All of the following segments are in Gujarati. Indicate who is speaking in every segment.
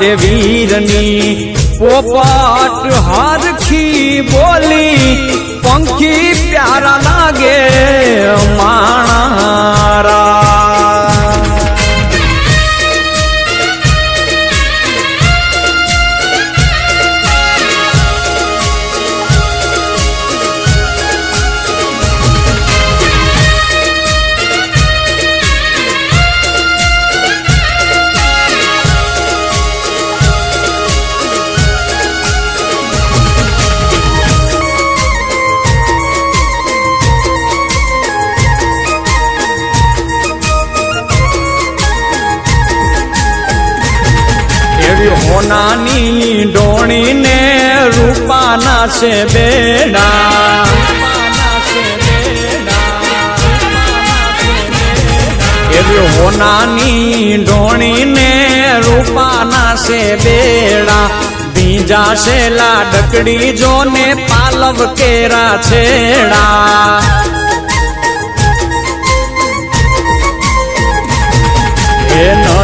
Speaker 1: તે વીરની. પોપાટ હારખી બોલી પંખી પ્યારા લાગે. હોનાની ડોણીને રૂપાના છે બેડા. એવી હોનાની ડોણીને રૂપાના છે બેડા. બીજા છે લાડકડી જોને પાલવ કેરા છેડા.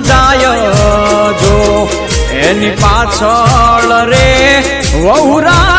Speaker 1: જાય જો એની પાછળ રે વહુરા